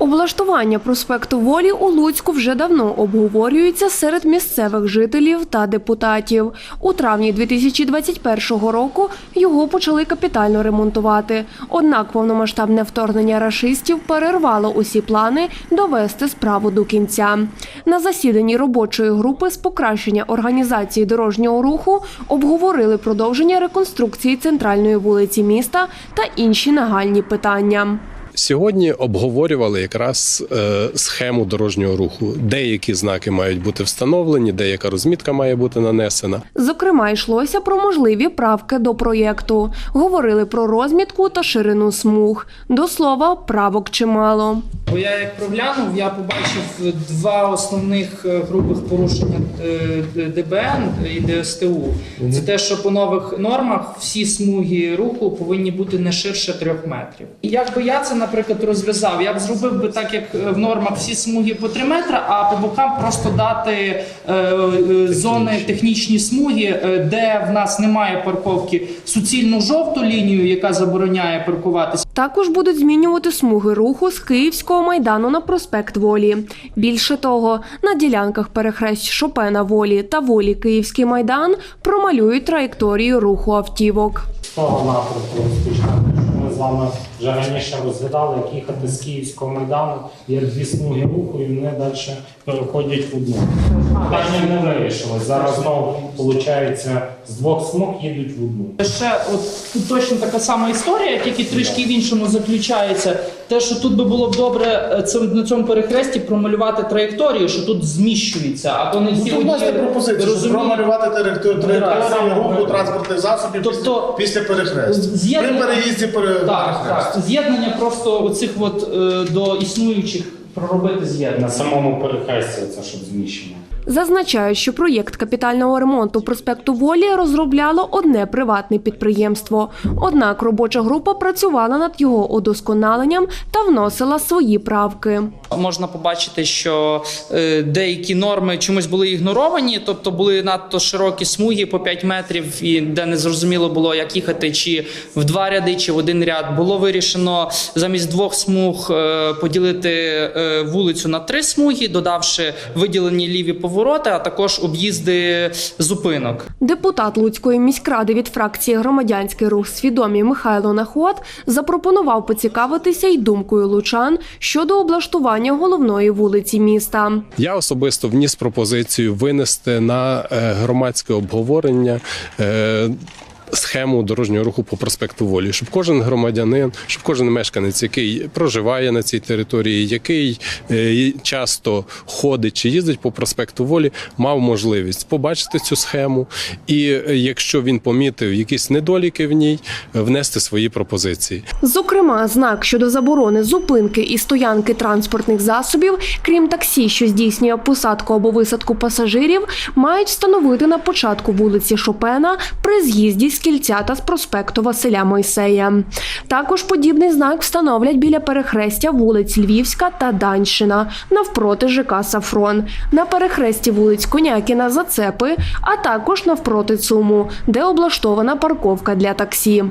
Облаштування проспекту Волі у Луцьку вже давно обговорюється серед місцевих жителів та депутатів. У травні 2021 року його почали капітально ремонтувати. Однак повномасштабне вторгнення рашистів перервало усі плани довести справу до кінця. На засіданні робочої групи з покращення організації дорожнього руху обговорили продовження реконструкції центральної вулиці міста та інші нагальні питання. Сьогодні обговорювали якраз е, схему дорожнього руху. Деякі знаки мають бути встановлені, деяка розмітка має бути нанесена. Зокрема, йшлося про можливі правки до проєкту. Говорили про розмітку та ширину смуг. До слова, правок чимало. Бо я як проглянув, я побачив два основних е, грубих порушення е, ДБН і ДСТУ. Це те, що по нових нормах всі смуги руху повинні бути не ширше трьох метрів. І як би я це, наприклад, розв'язав, я б зробив би так, як е, в нормах всі смуги по 3 метри, а по бокам просто дати зони технічні смуги, де в нас немає парковки, суцільну жовту лінію, яка забороняє паркуватися. Також будуть змінювати смуги руху з Київського майдану на проспект Волі. Більше того, на ділянках перехресть Шопена Волі та Волі Київський майдан промалюють траєкторію руху автівок. того напрямку вами вже раніше розглядали, як їхати з Київського майдану, є дві смуги руху, і вони далі переходять в одну. Питання не вирішилось. Зараз знову виходить, з двох смуг їдуть в одну. Ще от тут точно така сама історія, тільки трішки в іншому заключається. Те, що тут би було б добре е, цим- на цьому перехресті промалювати траєкторію, що тут зміщується, а то не всі Ну, Тут пропозиція, розуміють. промалювати траєкторію руху транспортних засобів Тобто, після, після перехрестя. При переїзді пере... Так, так. З'єднання просто оцих от е, до існуючих проробити з'єднання. На самому перехресті це щоб зміщено. Зазначають, що проєкт капітального ремонту проспекту Волі розробляло одне приватне підприємство. Однак робоча група працювала над його удосконаленням та вносила свої правки. Можна побачити, що е, деякі норми чомусь були ігноровані, тобто були надто широкі смуги по 5 метрів, і де не зрозуміло було, як їхати, чи в два ряди, чи в один ряд. Було вирішено замість двох смуг е, поділити е, вулицю на три смуги, додавши виділені ліві повороти, а також об'їзди зупинок. Депутат Луцької міськради від фракції Громадянський рух свідомі Михайло Наход запропонував поцікавитися й думкою лучан щодо облаштування головної вулиці міста. Я особисто вніс пропозицію винести на е, громадське обговорення. Е, Схему дорожнього руху по проспекту Волі, щоб кожен громадянин, щоб кожен мешканець, який проживає на цій території, який е, часто ходить чи їздить по проспекту Волі, мав можливість побачити цю схему, і е, якщо він помітив якісь недоліки в ній, внести свої пропозиції. Зокрема, знак щодо заборони зупинки і стоянки транспортних засобів, крім таксі, що здійснює посадку або висадку пасажирів, мають встановити на початку вулиці Шопена при з'їзді з кільця та з проспекту Василя Мойсея. Також подібний знак встановлять біля перехрестя вулиць Львівська та Данщина навпроти ЖК Сафрон, на перехресті вулиць Конякіна Зацепи, а також навпроти ЦУМу, де облаштована парковка для таксі.